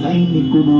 సైనికుడు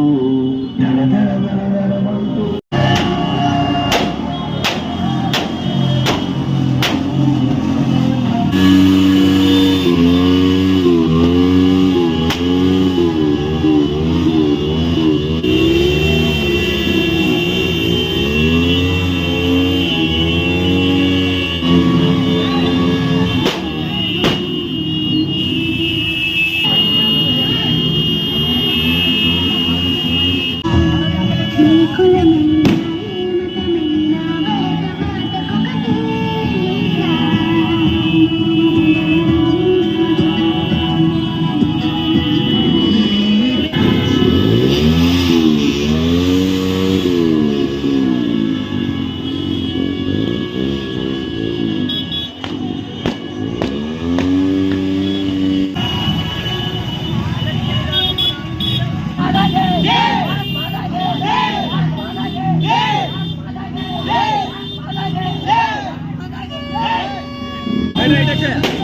দেখেন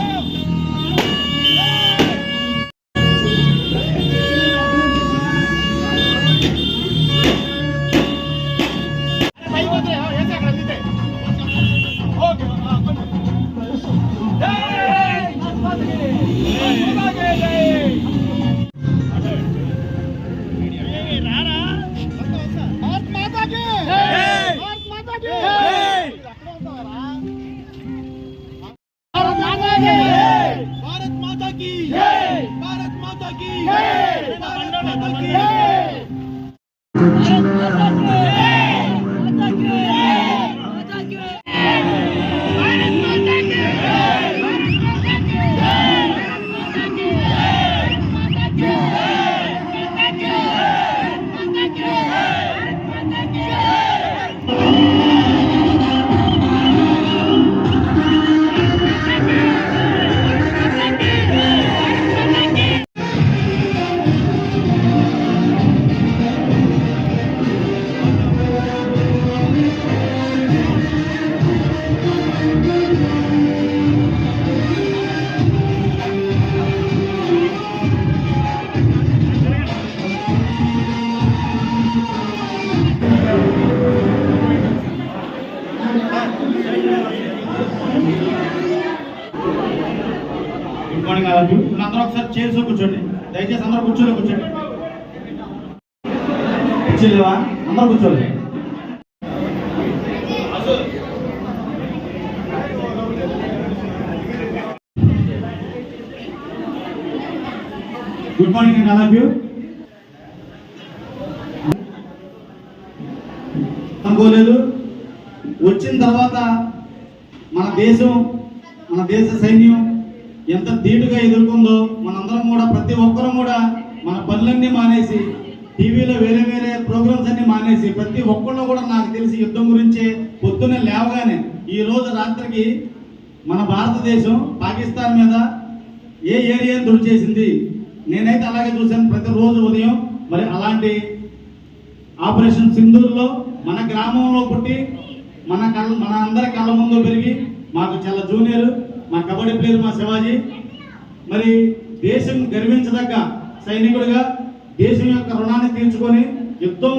good morning all అందరూ ఒకసారి చైర్స్ కూర్చోండి. దయచేసి అందరూ కూర్చోలే కూర్చోండి. కూర్చోలేవా? అందరూ కూర్చోలే. Good morning and all you అనుకోలేదు వచ్చిన తర్వాత మన దేశం మన దేశ సైన్యం ఎంత ధీటుగా ఎదుర్కొందో మనందరం కూడా ప్రతి ఒక్కరం కూడా మన పనులన్నీ మానేసి టీవీలో వేరే వేరే ప్రోగ్రామ్స్ అన్ని మానేసి ప్రతి ఒక్కళ్ళు కూడా నాకు తెలిసి యుద్ధం గురించే పొద్దున్నే లేవగానే ఈ రోజు రాత్రికి మన భారతదేశం పాకిస్తాన్ మీద ఏ ఏరియాని దుడి చేసింది? నేనైతే అలాగే చూశాను. ప్రతిరోజు ఉదయం మరి అలాంటి ఆపరేషన్ సింధూర్లో మన గ్రామంలో పుట్టి మన కళ్ళ మన అందరి కళ్ళ ముందు పెరిగి మాకు చాలా జూనియర్ మా కబడ్డీ ప్లేయర్ మా శివాజీ. మరి దేశం గర్వించదగ్గ సైనికుడిగా దేశం యొక్క రుణాన్ని తీర్చుకొని యుద్ధం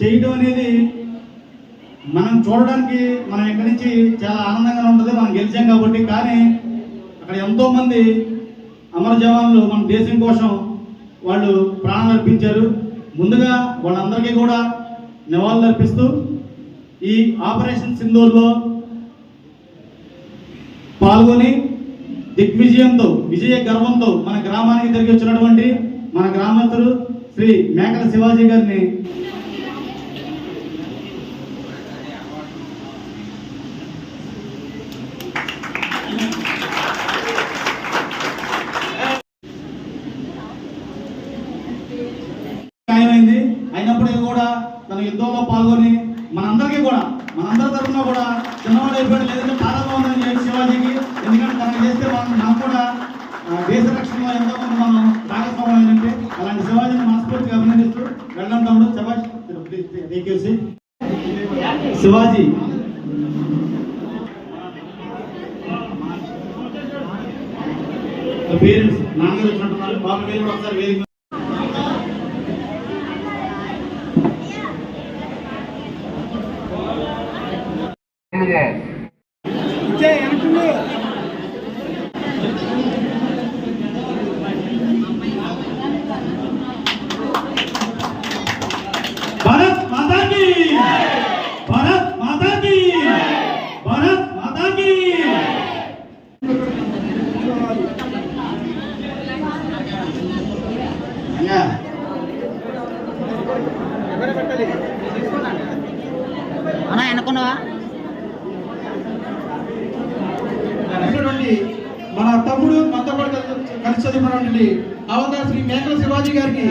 చేయడం అనేది మనం చూడడానికి మనం ఇక్కడి నుంచి చాలా ఆనందంగా ఉంటుంది మనం గెలిచాం కాబట్టి కానీ అక్కడ ఎంతో మంది అమర జవాన్లు మన దేశం కోసం వాళ్ళు ప్రాణం అర్పించారు. ముందుగా వాళ్ళందరికీ కూడా నివాళులు అర్పిస్తూ ఈ ఆపరేషన్ సింధూర్లో పాల్గొని దిగ్విజయంతో విజయ గర్వంతో మన గ్రామానికి తిరిగి వచ్చినటువంటి మన గ్రామస్తులు శ్రీ మేకల శివాజీ గారిని అయినప్పటికీ కూడా తన యుద్ధంలో పాల్గొని మనందరికీ కూడా మనందరి తరఫున కూడా చిన్నవాడు అయిపోయాడు లేదంటే చాలా బాగుందని చెప్పి శివాజీకి ఎందుకంటే తనకు చేస్తే మనం మనం కూడా దేశ రక్షణలో ఎంతో కొంత మనం భాగస్వామ్యం ఏంటంటే అలాంటి శివాజీని మనస్ఫూర్తిగా అభినందిస్తూ వెళ్ళడం తమ్ముడు శివాజీ. శివాజీ పేరెంట్స్ నాన్నగారు వచ్చినట్టున్నారు. బాబు మీరు కూడా ఒకసారి వేదిక అన్నా అనుకున్నావా మన తమ్ముడు మనతో కూడా కలిసి- చదువుకున్నటువంటి అవతార శ్రీ మేకల శివాజీ గారికి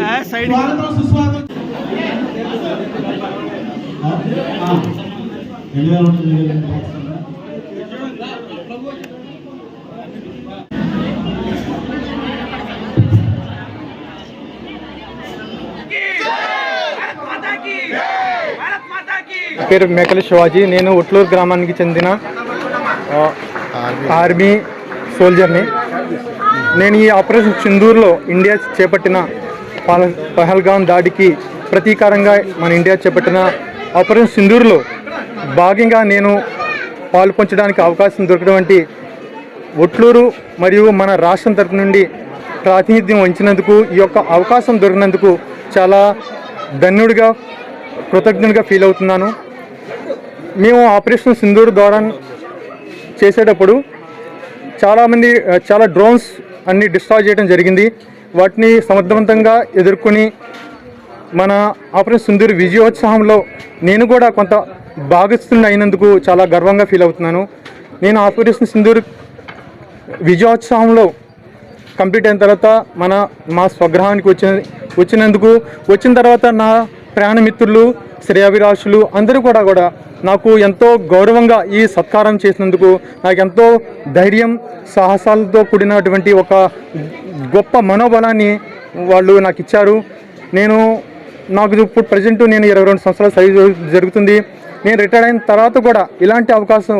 స్వాగతం సుస్వాగతం. రెండు వేల ఒకటి, రెండు వేల రెండు సంవత్సరంలో. నా పేరు మేకల శివాజీ. నేను ఉట్లూరు గ్రామానికి చెందిన ఆర్మీ సోల్జర్ని. నేను ఈ ఆపరేషన్ సింధూర్లో ఇండియా చేపట్టిన పహల్గాం దాడికి ప్రతీకారంగా మన ఇండియా చేపట్టిన ఆపరేషన్ సింధూర్లో భాగంగా నేను పాలు పంచడానికి అవకాశం దొరికినటువంటి ఒట్లూరు మరియు మన రాష్ట్రం తరపు నుండి ప్రాతినిధ్యం వహించినందుకు ఈ యొక్క అవకాశం దొరికినందుకు చాలా ధన్యుడిగా కృతజ్ఞుడిగా ఫీల్ అవుతున్నాను. మేము ఆపరేషన్ సింధూర్ ద్వారా చేసేటప్పుడు చాలామంది చాలా డ్రోన్స్ అన్ని డిస్ట్రాయ్ చేయడం జరిగింది. వాటిని సమర్థవంతంగా ఎదుర్కొని మన ఆపరేషన్ సింధూర్ విజయోత్సాహంలో నేను కూడా కొంత భాగస్థుని అయినందుకు చాలా గర్వంగా ఫీల్ అవుతున్నాను. నేను ఆపరేషన్ సింధూర్ విజయోత్సవంలో కంప్లీట్ అయిన తర్వాత మన మా స్వగ్రహానికి వచ్చిన వచ్చినందుకు వచ్చిన తర్వాత నా ప్రాణమిత్రులు శ్రేయాభిలాషులు అందరూ కూడా కూడా నాకు ఎంతో గౌరవంగా ఈ సత్కారం చేసినందుకు నాకు ఎంతో ధైర్యం సాహసాలతో కూడినటువంటి ఒక గొప్ప మనోబలాన్ని వాళ్ళు నాకు ఇచ్చారు. నేను నాకు ఇప్పుడు ప్రజెంట్ నేను ఇరవై రెండు సంవత్సరాలు సైజు జరుగుతుంది. నేను రిటైర్ అయిన తర్వాత కూడా ఇలాంటి అవకాశం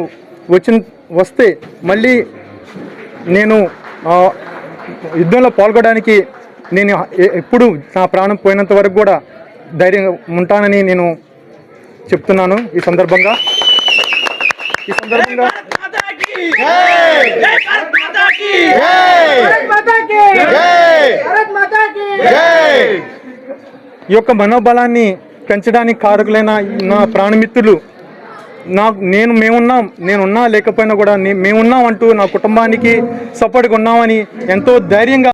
వచ్చిన వస్తే మళ్ళీ నేను యుద్ధంలో పాల్గొనడానికి నేను ఎప్పుడు నా ప్రాణం పోయినంత వరకు కూడా ధైర్యంగా ఉంటానని నేను చెప్తున్నాను ఈ సందర్భంగా. ఈ సందర్భంగా ఈ యొక్క మనోబలాన్ని పెంచడానికి కారకులైన నా ప్రాణమిత్రులు నాకు నేను మేమున్నాం నేనున్నా లేకపోయినా కూడా మేమున్నాం అంటూ నా కుటుంబానికి సపోర్ట్గా ఉన్నామని ఎంతో ధైర్యంగా